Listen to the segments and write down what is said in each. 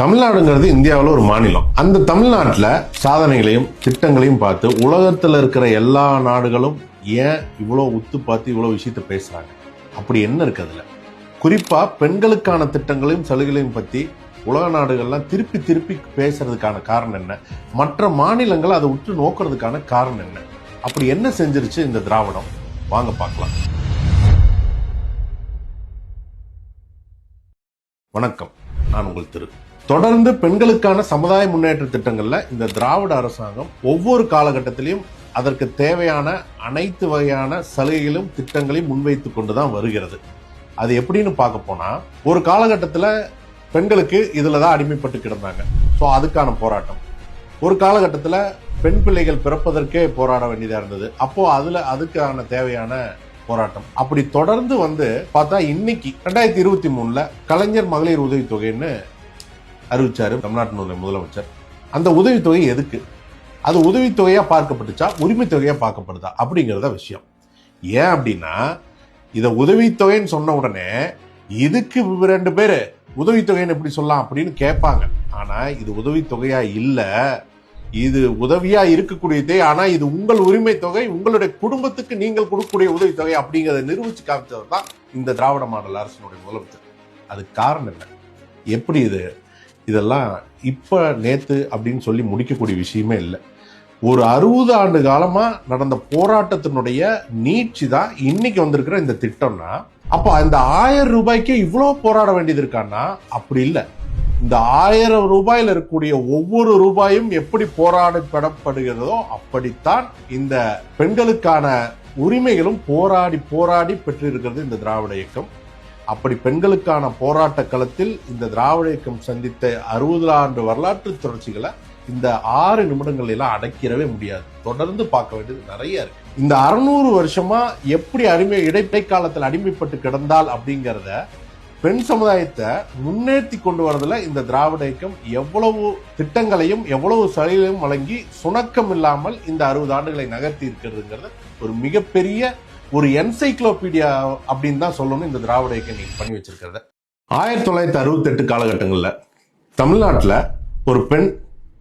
தமிழ்நாடுங்கிறது இந்தியாவில் ஒரு மாநிலம். அந்த தமிழ்நாட்டில் சாதனைகளையும் திட்டங்களையும் பார்த்து உலகத்தில் இருக்கிற எல்லா நாடுகளும் ஏன் இவ்வளோ உத்து பார்த்து இவ்வளோ விஷயத்த பேசுகிறாங்க அப்படி என்ன இருக்கு அதில்? குறிப்பாக பெண்களுக்கான திட்டங்களையும் சலுகைகளையும் பற்றி உலக நாடுகள்லாம் திருப்பி திருப்பி பேசுறதுக்கான காரணம் என்ன? மற்ற மாநிலங்கள் அதை உற்று நோக்கிறதுக்கான காரணம் என்ன? அப்படி என்ன செஞ்சிருச்சு இந்த திராவிடம்? வாங்க பார்க்கலாம். வணக்கம். நான் உங்கள் திரு. தொடர்ந்து பெண்களுக்கான சமுதாய முன்னேற்ற திட்டங்களில் இந்த திராவிட அரசாங்கம் ஒவ்வொரு காலகட்டத்திலையும் அதற்கு தேவையான அனைத்து வகையான சலுகைகளும் திட்டங்களையும் முன்வைத்து கொண்டுதான் வருகிறது. அது எப்படின்னு பார்க்க போனால் ஒரு காலகட்டத்தில் பெண்களுக்கு இதில் தான் அடிமைப்பட்டு கிடந்தாங்க. ஸோ அதுக்கான போராட்டம். ஒரு காலகட்டத்தில் பெண் பிள்ளைகள் பிறப்பதற்கே போராட வேண்டியதாக இருந்தது. அப்போது அதில் அதுக்கான தேவையான போராட்டம். அப்படி தொடர்ந்து வந்து பார்த்தா இன்னைக்கு ரெண்டாயிரத்தி இருபத்தி மூணுல கலைஞர் மகளிர் உதவித்தொகைன்னு அறிவிச்சாரு தமிழ்நாட்டினுடைய முதலமைச்சர். அந்த உதவித்தொகை எதுக்கு? அது உதவித்தொகையா பார்க்கப்பட்டுச்சா? உரிமை தொகையா பார்க்கப்படுதா? அப்படிங்கிறத விஷயம். ஏன் அப்படின்னா இதை உதவித்தொகைன்னு சொன்ன உடனே இதுக்கு ரெண்டு பேர் உதவித்தொகைன்னு எப்படி சொல்லலாம் அப்படின்னு கேட்பாங்க. ஆனா இது உதவித்தொகையா இல்லை. இது உதவியா இருக்கக்கூடியதே ஆனா இது உங்கள் உரிமை தொகை உங்களுடைய குடும்பத்துக்கு நீங்கள் கொடுக்கக்கூடிய உதவித்தொகை அப்படிங்கிறத நிரூபிச்சு காமிச்சது தான் இந்த திராவிட மாடல் அரசினுடைய முதலமைச்சர். அதுக்கு காரணம் என்ன? எப்படி இது இதெல்லாம் இப்ப நேத்து அப்படின்னு சொல்லி முடிக்கக்கூடிய விஷயமே இல்லை. ஒரு அறுபது ஆண்டு காலமா நடந்த போராட்டத்தினுடைய நீட்சி தான் இன்னைக்கு வந்திருக்கிற இந்த திட்டம்னா அப்ப அந்த ஆயிரம் ரூபாய்க்கே இவ்வளவு போராட வேண்டியது இருக்கான்னா அப்படி இல்லை. இந்த ஆயிரம் ரூபாயில் இருக்கக்கூடிய ஒவ்வொரு ரூபாயும் எப்படி போராடப்படப்படுகிறதோ அப்படித்தான் இந்த பெண்களுக்கான உரிமைகளும் போராடி போராடி பெற்றிருக்கிறது இந்த திராவிட இயக்கம். அப்படி பெண்களுக்கான போராட்ட களத்தில் இந்த திராவிட இயக்கம் சந்தித்த அறுபது ஆண்டு வரலாற்று தொடர்ச்சிகளை இந்த ஆறு நிமிடங்கள் எல்லாம் அடக்கிடவே முடியாது. தொடர்ந்து பார்க்க வேண்டியது நிறைய இருக்கு. இந்த அறுநூறு வருஷமா எப்படி அடிமை இடைக்காலத்தில் அடிமைப்பட்டு கிடந்தால் அப்படிங்கிறத பெண் சமுதாயத்தை முன்னேற்றி கொண்டு வரதுல இந்த திராவிட இயக்கம் எவ்வளவு திட்டங்களையும் எவ்வளவு சலுகையும் வழங்கி சுணக்கம் இல்லாமல் இந்த அறுபது ஆண்டுகளை நகர்த்தி இருக்கிறதுங்கிறது ஒரு மிகப்பெரிய ஒரு என்சைக்ளோபீடியா அப்படின்னு தான் சொல்லணும் இந்த திராவிட இயக்கம் நீங்க பண்ணி வச்சிருக்கிறத. ஆயிரத்தி தொள்ளாயிரத்தி அறுபத்தி எட்டு காலகட்டங்களில் தமிழ்நாட்டில் ஒரு பெண்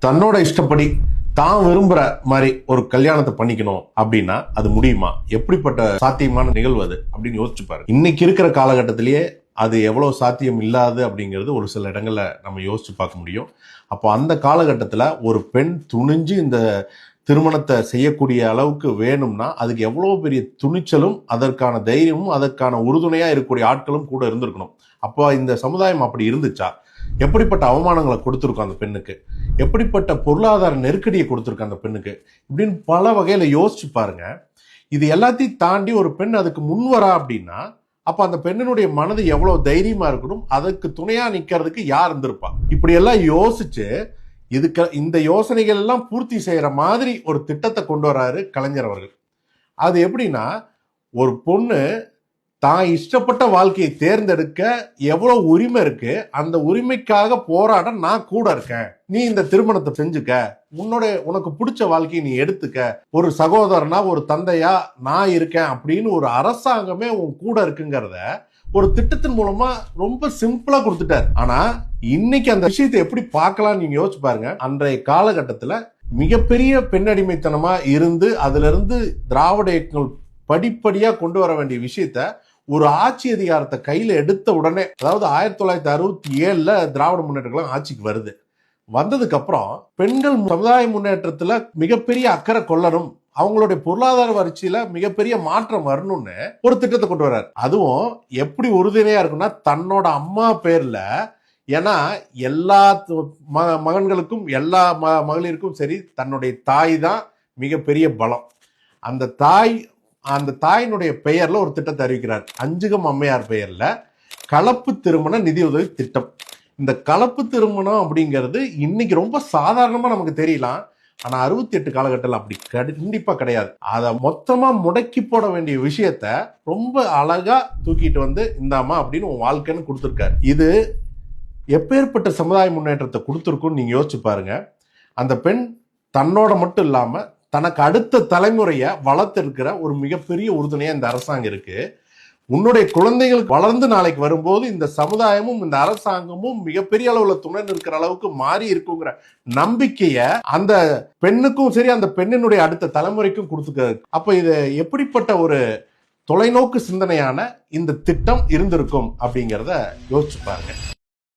தன்னோட இஷ்டப்படி தான் விரும்புற மாதிரி ஒரு கல்யாணத்தை பண்ணிக்கணும் அப்படின்னா அது முடியுமா? எப்படிப்பட்ட சாத்தியமான நிகழ்வு அது? அப்படின்னு யோசிச்சு பாருங்க. இன்னைக்கு இருக்கிற காலகட்டத்திலேயே அது எவ்வளோ சாத்தியம் இல்லாது அப்படிங்கிறது ஒரு சில இடங்களில் நம்ம யோசித்து பார்க்க முடியும். அப்போ அந்த காலகட்டத்தில் ஒரு பெண் துணிஞ்சு இந்த திருமணத்தை செய்யக்கூடிய அளவுக்கு வேணும்னா அதுக்கு எவ்வளோ பெரிய துணிச்சலும் அதற்கான தைரியமும் அதற்கான உறுதுணையாக இருக்கக்கூடிய ஆட்களும் கூட இருந்திருக்கணும். அப்போ இந்த சமுதாயம் அப்படி இருந்துச்சா? எப்படிப்பட்ட அவமானங்களை கொடுத்துருக்கோம் அந்த பெண்ணுக்கு? எப்படிப்பட்ட பொருளாதார நெருக்கடியை கொடுத்துருக்கோம் அந்த பெண்ணுக்கு? இப்படின்னு பல வகையில் யோசிச்சு பாருங்க. இது எல்லாத்தையும் தாண்டி ஒரு பெண் அதுக்கு முன் வரா அப்படின்னா அப்போ அந்த பெண்ணினுடைய மனது எவ்வளோ தைரியமாக இருக்கணும்? அதுக்கு துணையாக நிற்கிறதுக்கு யார் இருந்திருப்பா? இப்படியெல்லாம் யோசிச்சு இதுக்கு இந்த யோசனைகள் எல்லாம் பூர்த்தி செய்கிற மாதிரி ஒரு திட்டத்தை கொண்டு வராரு கலைஞர் அவர்கள். அது எப்படின்னா ஒரு பொண்ணு தான் இஷ்டப்பட்ட வாழ்க்கையை தேர்ந்தெடுக்க எவ்வளவு உரிமை இருக்கு அந்த உரிமைக்காக போராட நான் கூட இருக்கேன். நீ இந்த திருமணத்தை செஞ்சுக்க. உன்னோட உனக்கு பிடிச்ச வாழ்க்கையை நீ எடுத்துக்க. ஒரு சகோதரனா ஒரு தந்தையா நான் இருக்கேன் அப்படின்னு ஒரு அரசாங்கமே உன் கூட இருக்குங்கிறத ஒரு திட்டத்தின் மூலமா ரொம்ப சிம்பிளா கொடுத்துட்டார். ஆனா இன்னைக்கு அந்த விஷயத்தை எப்படி பார்க்கலாம் நீங்க யோசிச்சு பாருங்க. அன்றைய காலகட்டத்துல மிகப்பெரிய பெண்ணடிமைத்தனமா இருந்து அதுல இருந்து திராவிட இயக்கங்கள் படிப்படியா கொண்டு வர வேண்டிய விஷயத்த ஒரு ஆட்சி அதிகாரத்தை கையில் எடுத்த உடனே அதாவது ஆயிரத்தி தொள்ளாயிரத்தி அறுபத்தி ஏழில் திராவிட முன்னேற்றங்களும் ஆட்சிக்கு வருது. வந்ததுக்கப்புறம் பெண்கள் சமுதாய முன்னேற்றத்தில் மிகப்பெரிய அக்கறை கொள்ளணும் அவங்களுடைய பொருளாதார வறட்சியில மிகப்பெரிய மாற்றம் வரணும்னு ஒரு திட்டத்தை கொண்டு வர்றாரு. அதுவும் எப்படி உறுதுணையா இருக்குன்னா தன்னோட அம்மா பேர்ல ஏன்னா எல்லா ம- மகன்களுக்கும் எல்லா ம மகளிருக்கும் சரி தன்னுடைய தாய் தான் மிகப்பெரிய பலம். அந்த தாய் அந்த தாயினுடைய பெயர்ல ஒரு திட்டத்தை அறிவிக்கிறார் அஞ்சுகம் அம்மையார் பெயர்ல கலப்பு திருமண நிதியுதவி திட்டம். இந்த கலப்பு திருமணம் அப்படிங்கிறது இன்னைக்கு ரொம்ப சாதாரணமா நமக்கு தெரியலாம். ஆனா அறுபத்தி எட்டு காலகட்டத்தில் அப்படி கண்டிப்பா கிடையாது. அதை மொத்தமா முடக்கி போட வேண்டிய விஷயத்த ரொம்ப அழகா தூக்கிட்டு வந்து இந்தாமா அப்படின்னு உன் வாழ்க்கைன்னு கொடுத்துருக்காரு. இது எப்பேற்பட்ட சமுதாய முன்னேற்றத்தை கொடுத்துருக்குன்னு நீங்க யோசிச்சு பாருங்க. அந்த பெண் தன்னோட மட்டும் இல்லாம தனக்கு அடுத்த தலைமுறையை வளர்த்திருக்கிற ஒரு மிகப்பெரிய உறுதுணையாக இந்த அரசாங்கம் இருக்கு. உன்னுடைய குழந்தைகள் வளர்ந்து நாளைக்கு வரும்போது இந்த சமுதாயமும் இந்த அரசாங்கமும் மிகப்பெரிய அளவுல துணை நிற்கிற அளவுக்கு மாறி இருக்குங்கிற நம்பிக்கைய அந்த பெண்ணுக்கும் சரி அந்த பெண்ணினுடைய அடுத்த தலைமுறைக்கும் கொடுத்துக்க. அப்ப இது எப்படிப்பட்ட ஒரு தொலைநோக்கு சிந்தனையான இந்த திட்டம் இருந்திருக்கும் அப்படிங்கிறத யோசிச்சு பாருங்க.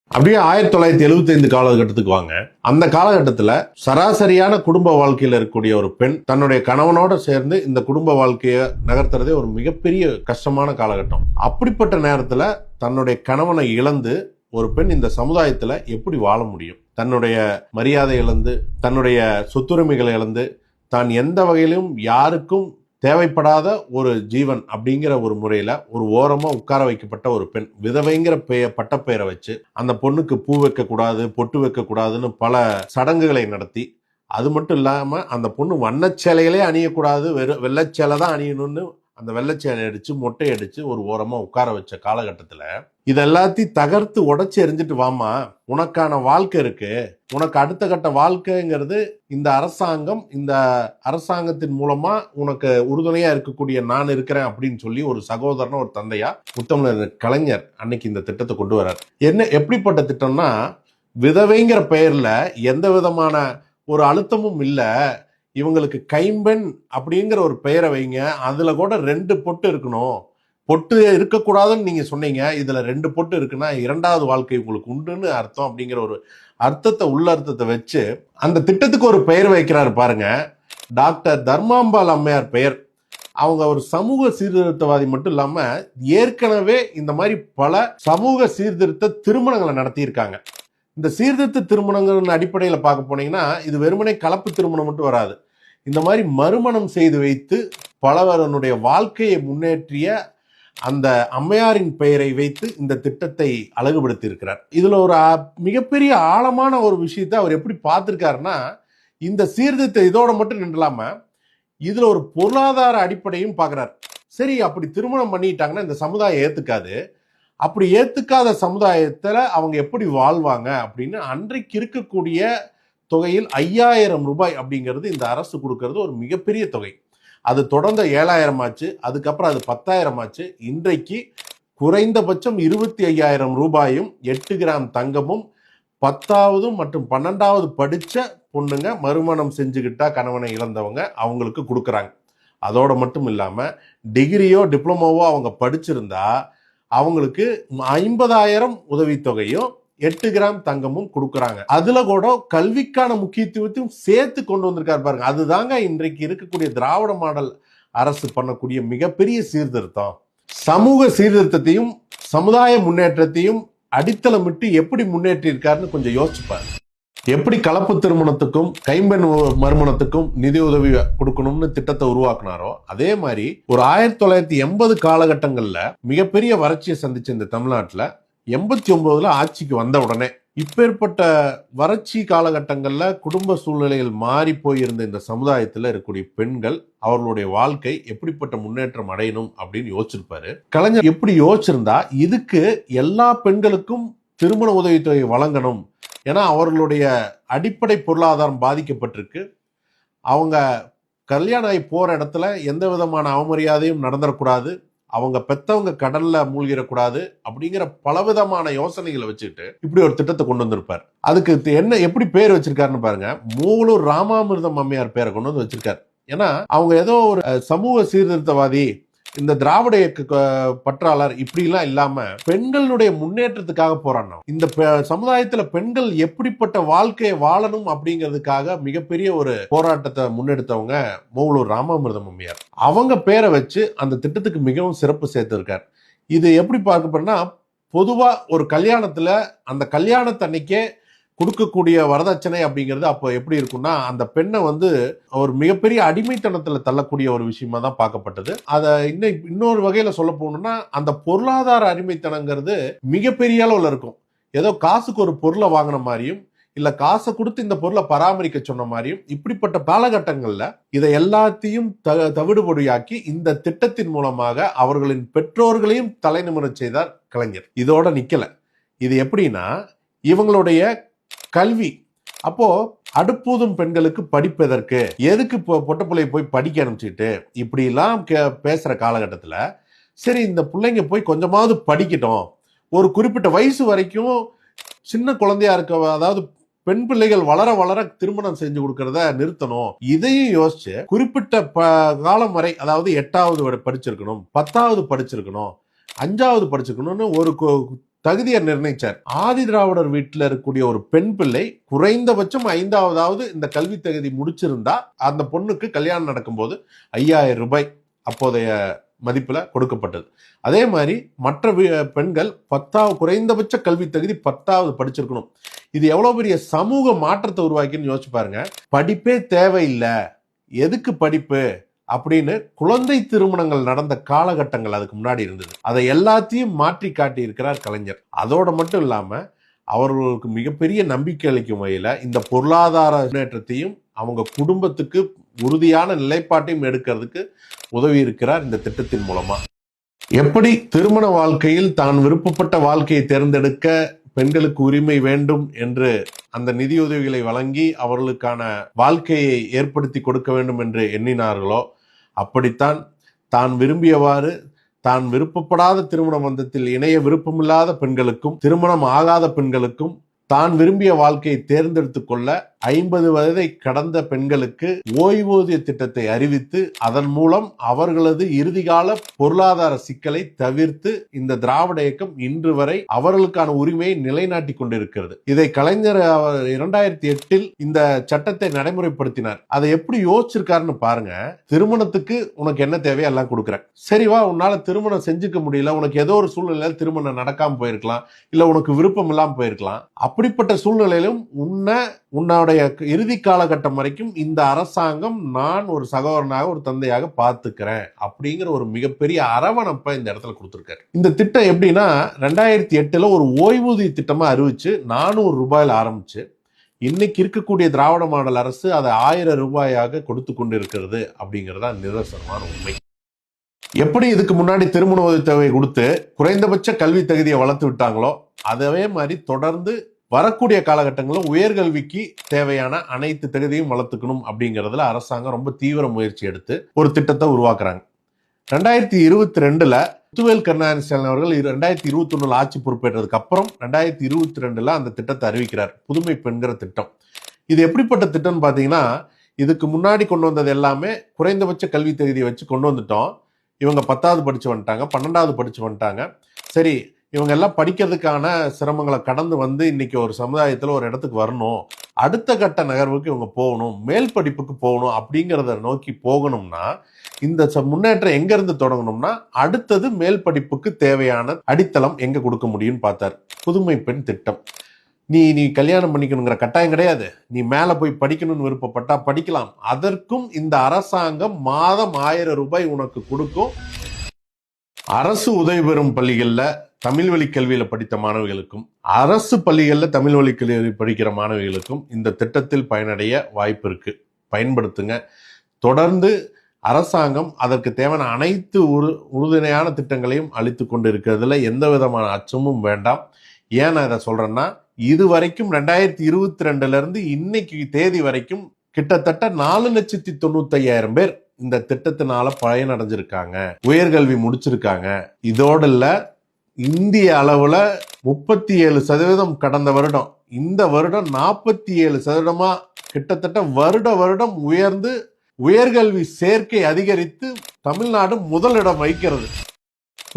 அப்படியே ஆயிரத்தி தொள்ளாயிரத்தி எழுபத்தி ஐந்து காலகட்டத்துக்கு வாங்க. அந்த காலகட்டத்தில் சராசரியான குடும்ப வாழ்க்கையில் இருக்கக்கூடிய ஒரு பெண் தன்னுடைய கணவனோட சேர்ந்து இந்த குடும்ப வாழ்க்கையை நகர்த்துறதே ஒரு மிகப்பெரிய கஷ்டமான காலகட்டம். அப்படிப்பட்ட நேரத்தில் தன்னுடைய கணவனை இழந்து ஒரு பெண் இந்த சமுதாயத்தில் எப்படி வாழ முடியும்? தன்னுடைய மரியாதை இழந்து தன்னுடைய சொத்துரிமைகளை இழந்து தான் எந்த வகையிலும் யாருக்கும் தேவைப்படாத ஒரு ஜீவன் அப்படிங்கிற ஒரு முறையில ஒரு ஓரமா உட்கார வைக்கப்பட்ட ஒரு பெண். விதவைங்கிற பெய பட்டப்பெயரை வச்சு அந்த பொண்ணுக்கு பூ வைக்க கூடாது பொட்டு வைக்க கூடாதுன்னு பல சடங்குகளை நடத்தி அது மட்டும் இல்லாம அந்த பொண்ணு வண்ணச்சேலைகளே அணியக்கூடாது வெறும் வெள்ளச்சேலை தான் அணியணும்னு அந்த வெள்ளச்சேலை அடிச்சு மொட்டை அடிச்சு ஒரு ஓரமா உட்கார வச்ச காலகட்டத்துல இதெல்லாத்தையும் தகர்த்து உடச்சி எரிஞ்சிட்டு வாமா உனக்கான வாழ்க்கை இருக்கு. உனக்கு அடுத்த கட்ட வாழ்க்கைங்கிறது இந்த அரசாங்கம் இந்த அரசாங்கத்தின் மூலமா உனக்கு உறுதுணையா இருக்கக்கூடிய நான் இருக்கிறேன் அப்படின்னு சொல்லி ஒரு சகோதரன் ஒரு தந்தையா முத்தமிழர் கலைஞர் அன்னைக்கு இந்த திட்டத்தை கொண்டு வர்றார் என்ன எப்படிப்பட்ட திட்டம்னா விதவைங்கிற பெயர்ல எந்த விதமான ஒரு அழுத்தமும் இல்லை. இவங்களுக்கு கைம்பெண் அப்படிங்கிற ஒரு பெயரை வைங்க. அதுல கூட ரெண்டு பொட்டு இருக்கணும். பொட்டு இருக்கக்கூடாதுன்னு நீங்க சொன்னீங்க. இதுல ரெண்டு பொட்டு இருக்குன்னா இரண்டாவது வாழ்க்கை உங்களுக்கு உண்டுன்னு அர்த்தம் அப்படிங்கிற ஒரு அர்த்தத்தை உள்ள அர்த்தத்தை வச்சு அந்த திட்டத்துக்கு ஒரு பெயர் வைக்கிறாரு பாருங்க. டாக்டர் தர்மாம்பாள் அம்மையார் பெயர். அவங்க ஒரு சமூக சீர்திருத்தவாதி மட்டும் இல்லாம ஏற்கனவே இந்த மாதிரி பல சமூக சீர்திருத்த திருமணங்களை நடத்தியிருக்காங்க. இந்த சீர்திருத்த திருமணங்கள் அடிப்படையில் பார்க்க போனீங்கன்னா இது வெறுமனே கலப்பு திருமணம் மட்டும் வராது. இந்த மாதிரி மறுமணம் செய்து வைத்து பலவரனுடைய வாழ்க்கையை முன்னேற்றிய அந்த அம்மையாரின் பெயரை வைத்து இந்த திட்டத்தை அழகுபடுத்தி இருக்கிறார் ஒரு மிகப்பெரிய ஆழமான ஒரு விஷயத்தை அவர் எப்படி பார்த்துருக்காருன்னா இந்த சீர்திருத்த இதோட மட்டும் நின்றலாம இதில் ஒரு பொருளாதார அடிப்படையும் பார்க்குறார். சரி அப்படி திருமணம் பண்ணிட்டாங்கன்னா இந்த சமுதாயம் ஏற்றுக்காது அப்படி ஏற்றுக்காத சமுதாயத்தில் அவங்க எப்படி வாழ்வாங்க அப்படின்னு அன்றைக்கு இருக்கக்கூடிய தொகையில் ஐயாயிரம் ரூபாய் அப்படிங்கிறது இந்த அரசு கொடுக்கறது ஒரு மிகப்பெரிய தொகை. அது தொடர்ந்த ஏழாயிரம் ஆச்சு அதுக்கப்புறம் அது பத்தாயிரம் ஆச்சு. இன்றைக்கு குறைந்தபட்சம் இருபத்தி ஐயாயிரம் ரூபாயும் எட்டு கிராம் தங்கமும் பத்தாவது மற்றும் பன்னெண்டாவது படித்த பொண்ணுங்க மறுமணம் செஞ்சுக்கிட்டா கணவனை இழந்தவங்க அவங்களுக்கு கொடுக்குறாங்க. அதோடு மட்டும் இல்லாமல் டிகிரியோ டிப்ளமோவோ அவங்க படிச்சிருந்தா அவங்களுக்கு ஐம்பதாயிரம் உதவித்தொகையும் எட்டு கிராம் தங்கமும் கொடுக்குறாங்க. அதுல கூட கல்விக்கான முக்கியத்துவத்தையும் சேர்த்து கொண்டு வந்திருக்காரு பாருங்க. அதுதாங்க இன்றைக்கு இருக்கக்கூடிய திராவிட மாடல் அரசு பண்ணக்கூடிய மிகப்பெரிய சீர்திருத்தம். சமூக சீர்திருத்தத்தையும் சமுதாய முன்னேற்றத்தையும் அடித்தளமிட்டு எப்படி முன்னேற்றி இருக்காருன்னு கொஞ்சம் யோசிச்சு எப்படி கலப்பு திருமணத்துக்கும் கைம்பெண் மறுமணத்துக்கும் நிதி உதவி கொடுக்கணும்னு திட்டத்தை உருவாக்குனாரோ அதே மாதிரி ஒரு ஆயிரத்தி தொள்ளாயிரத்தி எண்பது காலகட்டங்களில் மிகப்பெரிய வறட்சியை சந்திச்ச இந்த தமிழ்நாட்டில் எண்பத்தி ஒன்பதுல ஆட்சிக்கு வந்த உடனே இப்பேற்பட்ட வறட்சி காலகட்டங்களில் குடும்ப சூழ்நிலைகள் மாறி போயிருந்த இந்த சமுதாயத்தில் இருக்கக்கூடிய பெண்கள் அவர்களுடைய வாழ்க்கை எப்படிப்பட்ட முன்னேற்றம் அடையணும் அப்படின்னு யோசிச்சிருப்பாரு. கலைஞர் எப்படி யோசிச்சிருந்தா இதுக்கு எல்லா பெண்களுக்கும் திருமண உதவித்தொகை வழங்கணும். ஏன்னா அவர்களுடைய அடிப்படை பொருளாதாரம் பாதிக்கப்பட்டிருக்கு. அவங்க கல்யாணம் ஆகி போகிற இடத்துல எந்த விதமான அவமரியாதையும் நடந்துடக்கூடாது அவங்க பெத்தவங்க கடல்ல மூழ்கிடக்கூடாது அப்படிங்கிற பலவிதமான யோசனைகளை வச்சுட்டு இப்படி ஒரு திட்டத்தை கொண்டு வந்திருப்பார். அதுக்கு என்ன எப்படி பேர் வச்சிருக்காருன்னு பாருங்க. மூலூர் ராமாமிர்தம் அம்மையார் பேரை கொண்டு வந்து வச்சிருக்காரு. ஏன்னா அவங்க ஏதோ ஒரு சமூக சீர்திருத்தவாதி இந்த திராவிட இயக்க க- பற்றாளர் இப்படிலாம் இல்லாம பெண்களுடைய முன்னேற்றத்துக்காக போராடணும் இந்த பெ- சமுதாயத்துல பெண்கள் எப்படிப்பட்ட வாழ்க்கையை வாழணும் அப்படிங்கிறதுக்காக மிகப்பெரிய ஒரு போராட்டத்தை முன்னெடுத்தவங்க மூவலூர் ராமாமிர்தம் அம்மையார். அவங்க பேரை வச்சு அந்த திட்டத்துக்கு மிகவும் சிறப்பு சேர்த்திருக்கார். இது எப்படி பார்க்கப்படுனா பொதுவா ஒரு கல்யாணத்துல அந்த கல்யாணத்தன்னைக்கே கொடுக்கக்கூடிய வரதட்சணை அப்படிங்கிறது அப்போ எப்படி இருக்கும்னா அந்த பெண்ணை வந்து ஒரு மிகப்பெரிய அடிமைத்தனத்தில் தள்ளக்கூடிய ஒரு விஷயமா தான் பார்க்கப்பட்டது. அதை இன்னும் இன்னொரு வகையில் சொல்ல போகணும்னா அந்த பொருளாதார அடிமைத்தனங்கிறது மிகப்பெரிய அளவில் இருக்கும். ஏதோ காசுக்கு ஒரு பொருளை வாங்கின மாதிரியும் இல்ல காசை கொடுத்து இந்த பொருளை பராமரிக்க சொன்ன மாதிரியும் இப்படிப்பட்ட காலகட்டங்கள்ல இதை எல்லாத்தையும் த தவிடுபடியாக்கி இந்த திட்டத்தின் மூலமாக அவர்களின் பெற்றோர்களையும் தலைநிமிரச் செய்தார் கலைஞர். இதோட நிக்கல. இது எப்படின்னா இவங்களுடைய கல்வி. அப்போ அடுப்பூதும் பெண்களுக்கு படிப்பதற்கு. எதுக்கு இப்போ பொட்டப்பிள்ளைய போய் படிக்க அனுப்பிச்சிட்டு இப்படிலாம் கே பேசுற காலகட்டத்தில் சரி இந்த பிள்ளைங்க போய் கொஞ்சமாவது படிக்கட்டும். ஒரு குறிப்பிட்ட வயசு வரைக்கும் சின்ன குழந்தையா இருக்க அதாவது பெண் பிள்ளைகள் வளர வளர திருமணம் செஞ்சு கொடுக்கறத நிறுத்தணும். இதையும் யோசிச்சு குறிப்பிட்ட ப- காலம் வரை அதாவது எட்டாவது படிச்சிருக்கணும் பத்தாவது படிச்சிருக்கணும் அஞ்சாவது படிச்சிருக்கணும்னு ஒரு தகுதியை நிர்ணயிச்சார். ஆதி திராவிடர் வீட்டில் இருக்கக்கூடிய ஒரு பெண் பிள்ளை குறைந்தபட்சம் ஐந்தாவதாவது இந்த கல்வி தகுதி முடிச்சிருந்தா அந்த பொண்ணுக்கு கல்யாணம் நடக்கும்போது ஐயாயிரம் ரூபாய் அப்போதைய மதிப்பில் கொடுக்கப்பட்டது. அதே மாதிரி மற்ற பெண்கள் பத்தாவது குறைந்தபட்ச கல்வி தகுதி பத்தாவது படிச்சிருக்கணும். இது எவ்வளோ பெரிய சமூக மாற்றத்தை உருவாக்கின்னு யோசிச்சு பாருங்க. படிப்பே தேவையில்லை. எதுக்கு படிப்பு? அப்படின்னு குழந்தை திருமணங்கள் நடந்த காலகட்டங்கள் அதுக்கு முன்னாடி இருந்தது. அதை எல்லாத்தையும் மாற்றி காட்டி இருக்கிறார் கலைஞர். அதோட மட்டும் இல்லாம அவர்களுக்கு மிகப்பெரிய நம்பிக்கை அளிக்கும் வகையில இந்த பொருளாதார முன்னேற்றத்தையும் அவங்க குடும்பத்துக்கு உறுதியான நிலைப்பாட்டையும் எடுக்கிறதுக்கு உதவி இருக்கிறார் இந்த திட்டத்தின் மூலமா. எப்படி திருமண வாழ்க்கையில் தான் விருப்பப்பட்ட வாழ்க்கையை தேர்ந்தெடுக்க பெண்களுக்கு உரிமை வேண்டும் என்று அந்த நிதியுதவிகளை வழங்கி அவர்களுக்கான வாழ்க்கையை ஏற்படுத்தி கொடுக்க வேண்டும் என்று எண்ணினார்களோ அப்படித்தான் தான் விரும்பியவாறு தான் விருப்பப்படாத திருமண பந்தத்தில் இணைய விருப்பமில்லாத பெண்களுக்கும் திருமணம் ஆகாத பெண்களுக்கும் தான் விரும்பிய வாழ்க்கையை தேர்ந்தெடுத்து கொள்ள ஐம்பது வயதை கடந்த பெண்களுக்கு ஓய்வூதிய திட்டத்தை அறிவித்து அதன் மூலம் அவர்களது இறுதிகால பொருளாதார சிக்கலை தவிர்த்து இந்த திராவிட இயக்கம் இன்று வரை அவர்களுக்கான உரிமையை நிலைநாட்டி கொண்டிருக்கிறது. இதை கலைஞர் அவர் இரண்டாயிரத்தி எட்டில் இந்த சட்டத்தை நடைமுறைப்படுத்தினார். அதை எப்படி யோசிச்சிருக்காருன்னு பாருங்க. திருமணத்துக்கு உனக்கு என்ன தேவையோ எல்லாம் கொடுக்குறேன். சரிவா உன்னால திருமணம் செஞ்சுக்க முடியல உனக்கு ஏதோ ஒரு சூழ்நிலையில திருமணம் நடக்காம போயிருக்கலாம் இல்ல உனக்கு விருப்பம் இல்லாம போயிருக்கலாம். அப்படிப்பட்ட சூழ்நிலையிலும் உன்னை உன்னுடைய இறுதி காலகட்டம் வரைக்கும் இந்த அரசாங்கம் நான் ஒரு சகோதரனாக ஒரு தந்தையாக பார்த்துக்கிறேன் அப்படிங்கிற ஒரு மிகப்பெரிய அரவணைப்பை இந்த இடத்துல கொடுத்துருக்காரு. இந்த திட்டம் எப்படின்னா ரெண்டாயிரத்தி எட்டில் ஒரு ஓய்வூதிய திட்டமாக அறிவிச்சு நானூறு ரூபாயில் ஆரம்பிச்சு இன்னைக்கு இருக்கக்கூடிய திராவிட மாடல் அரசு அதை ஆயிரம் ரூபாயாக கொடுத்து கொண்டு இருக்கிறது நிதர்சனமான உண்மை. எப்படி இதுக்கு முன்னாடி திருமண உதவித்தொகை கொடுத்து குறைந்தபட்ச கல்வி தகுதியை வளர்த்து விட்டாங்களோ அதே மாதிரி தொடர்ந்து வரக்கூடிய காலகட்டங்களில் உயர்கல்விக்கு தேவையான அனைத்து தகுதியும் வளர்த்துக்கணும் அப்படிங்கிறதுல அரசாங்கம் ரொம்ப தீவிர முயற்சி எடுத்து ஒரு திட்டத்தை உருவாக்குறாங்க. ரெண்டாயிரத்தி இருபத்தி ரெண்டுல முத்துவேல் கருணாநிதி அவர்கள் இரு- ரெண்டாயிரத்தி இருபத்தி ஒண்ணுல ஆட்சி பொறுப்பேற்றதுக்கு அப்புறம் ரெண்டாயிரத்தி இருபத்தி ரெண்டுல அந்த திட்டத்தை அறிவிக்கிறார். புதுமை பெண்கிற திட்டம். இது எப்படிப்பட்ட திட்டம்னு பாத்தீங்கன்னா இதுக்கு முன்னாடி கொண்டு வந்தது எல்லாமே குறைந்தபட்ச கல்வி தகுதியை வச்சு கொண்டு வந்துட்டோம். இவங்க பத்தாவது படிச்சு வந்துட்டாங்க பன்னெண்டாவது படிச்சு வந்துட்டாங்க. சரி இவங்க எல்லாம் படிக்கிறதுக்கான சிரமங்களை கடந்து வந்து இன்னைக்கு ஒரு சமுதாயத்தில் ஒரு இடத்துக்கு வரணும். அடுத்த கட்ட நகர்வுக்கு இவங்க போகணும். மேல் படிப்புக்கு போகணும் அப்படிங்கிறத நோக்கி போகணும்னா இந்த ச- முன்னேற்றம் எங்கேருந்து தொடங்கணும்னா அடுத்தது மேல் படிப்புக்கு தேவையான அடித்தளம் எங்கே கொடுக்க முடியும்னு பார்த்தார். புதுமை பெண் திட்டம். நீ நீ கல்யாணம் பண்ணிக்கணுங்கிற கட்டாயம் கிடையாது. நீ மேலே போய் படிக்கணும்னு விருப்பப்பட்டா படிக்கலாம். அதற்கும் இந்த அரசாங்கம் மாதம் ஆயிரம் ரூபாய் உனக்கு கொடுக்கும். அரசு உதவி பெறும் பள்ளிகளில் தமிழ் வழி கல்வியில் படித்த மாணவிகளுக்கும் அரசு பள்ளிகளில் தமிழ் வழி கல்வி படிக்கிற மாணவிகளுக்கும் இந்த திட்டத்தில் பயனடைய வாய்ப்பு இருக்கு. பயன்படுத்துங்க. தொடர்ந்து அரசாங்கம் அதற்கு தேவையான அனைத்து உறு உறுதுணையான திட்டங்களையும் அளித்து கொண்டு இருக்கிறதுல எந்த விதமான அச்சமும் வேண்டாம். ஏன் நான் இதை சொல்கிறேன்னா இது வரைக்கும் ரெண்டாயிரத்தி இருபத்தி ரெண்டுலேருந்து இன்னைக்கு தேதி வரைக்கும் கிட்டத்தட்ட நாலு லட்சத்தி தொண்ணூத்தையாயிரம் பேர் இந்த திட்டத்தினால பயனடைஞ்சிருக்காங்க. உயர்கல்வி முடிச்சிருக்காங்க. இதோட இல்லை இந்திய அளவில் முப்பத்தி ஏழு சதவீதம் கடந்த வருடம். இந்த வருடம் நாற்பத்தி ஏழு சதவீதமா கிட்டத்தட்ட வருட வருடம் உயர்ந்து உயர்கல்வி சேர்க்கை அதிகரித்து தமிழ்நாடு முதலிடம் வகிக்கிறது.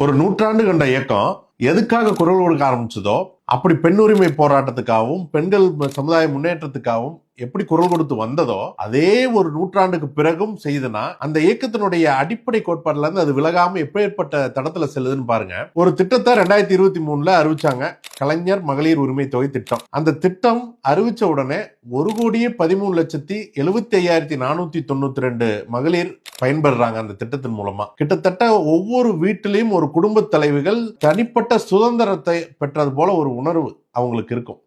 ஒரு நூற்றாண்டு கண்ட இயக்கம் எதுக்காக குரல் கொடுக்க ஆரம்பிச்சதோ அப்படி பெண் உரிமை போராட்டத்துக்காகவும் பெண்கள் சமுதாய முன்னேற்றத்துக்காகவும் எப்படி குரல் கொடுத்து வந்ததோ அதே ஒரு நூற்றாண்டுக்கு பிறகும் செய்தனா அந்த இயக்கத்தினுடைய அடிப்படை கோட்பாடுல இருந்து அது விலகாம எப்பேற்பட்ட தடத்துல செல்லுதுன்னு பாருங்க. ஒரு திட்டத்தை ரெண்டாயிரத்தி இருபத்தி மூணுல அறிவிச்சாங்க கலைஞர் மகளிர் உரிமை தொகை திட்டம். அந்த திட்டம் அறிவிச்ச உடனே ஒரு கோடியே பதிமூணு லட்சத்தி எழுபத்தி ஐயாயிரத்தி நானூத்தி தொண்ணூத்தி ரெண்டு மகளிர் பயன்பெறாங்க அந்த திட்டத்தின் மூலமா. கிட்டத்தட்ட ஒவ்வொரு வீட்டிலையும் ஒரு குடும்ப தலைவிகள் தனிப்பட்ட சுதந்திரத்தை பெற்றது போல ஒரு உணர்வு அவங்களுக்கு இருக்கும்.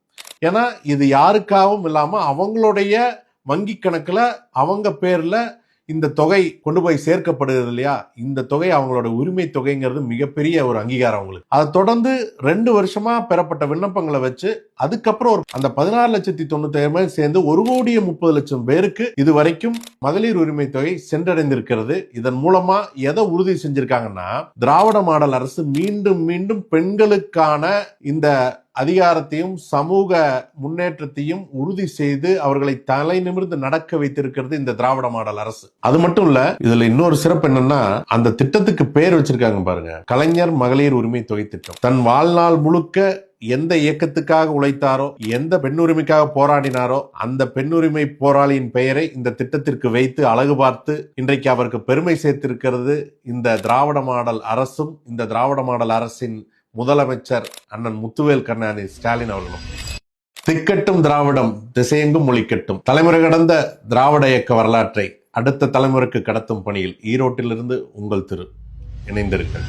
ஏன்னா இது யாருக்காகவும் இல்லாமல் அவங்களுடைய வங்கி கணக்கில் அவங்க பேரில் இந்த தொகை கொண்டு போய் சேர்க்கப்படுகிறது இல்லையா? இந்த தொகை அவங்களோட உரிமை தொகைங்கிறது மிகப்பெரிய ஒரு அங்கீகாரம் அவங்களுக்கு. அதை தொடர்ந்து ரெண்டு வருஷமா பெறப்பட்ட விண்ணப்பங்களை வச்சு அதுக்கப்புறம் ஒரு அந்த பதினாறு லட்சத்தி தொண்ணூத்தி சேர்ந்து ஒரு கோடியே முப்பது லட்சம் பேருக்கு இது வரைக்கும் மகளிர் உரிமை தொகை சென்றடைந்திருக்கிறது. இதன் மூலமா எதை உறுதி செஞ்சிருக்காங்கன்னா திராவிட மாடல் அரசு மீண்டும் மீண்டும் பெண்களுக்கான இந்த அதிகாரத்தையும் சமூக முன்னேற்றத்தையும் உறுதி செய்து அவர்களை தலை நிமிர்ந்து நடக்க வைத்திருக்கிறது இந்த திராவிட மாடல் அரசு. அது மட்டும் இல்ல இதுல இன்னொரு சிறப்பு என்னன்னா அந்த திட்டத்துக்கு பேர் வச்சிருக்காங்க பாருங்க. கலைஞர் மகளிர் உரிமை தொகை திட்டம். தன் வாழ்நாள் முழுக்க எந்த இயக்கத்துக்காக உழைத்தாரோ எந்த பெண்ணுரிமைக்காக போராடினாரோ அந்த பெண்ணுரிமை போராளியின் பெயரை இந்த திட்டத்திற்கு வைத்து அழகு பார்த்து இன்றைக்கு அவருக்கு பெருமை சேர்த்திருக்கிறது இந்த திராவிட மாடல் அரசும் இந்த திராவிட மாடல் அரசின் முதலமைச்சர் அண்ணன் முத்துவேல் கருணாநிதி ஸ்டாலின் அவர்களும். திக்கட்டும் திராவிடம் திசையெங்கும் ஒழிக்கட்டும் தலைமுறை கடந்த திராவிட இயக்க வரலாற்றை அடுத்த தலைமுறைக்கு கடத்தும் பணியில் ஈரோட்டிலிருந்து உங்கள் திரு இணைந்திருக்கள்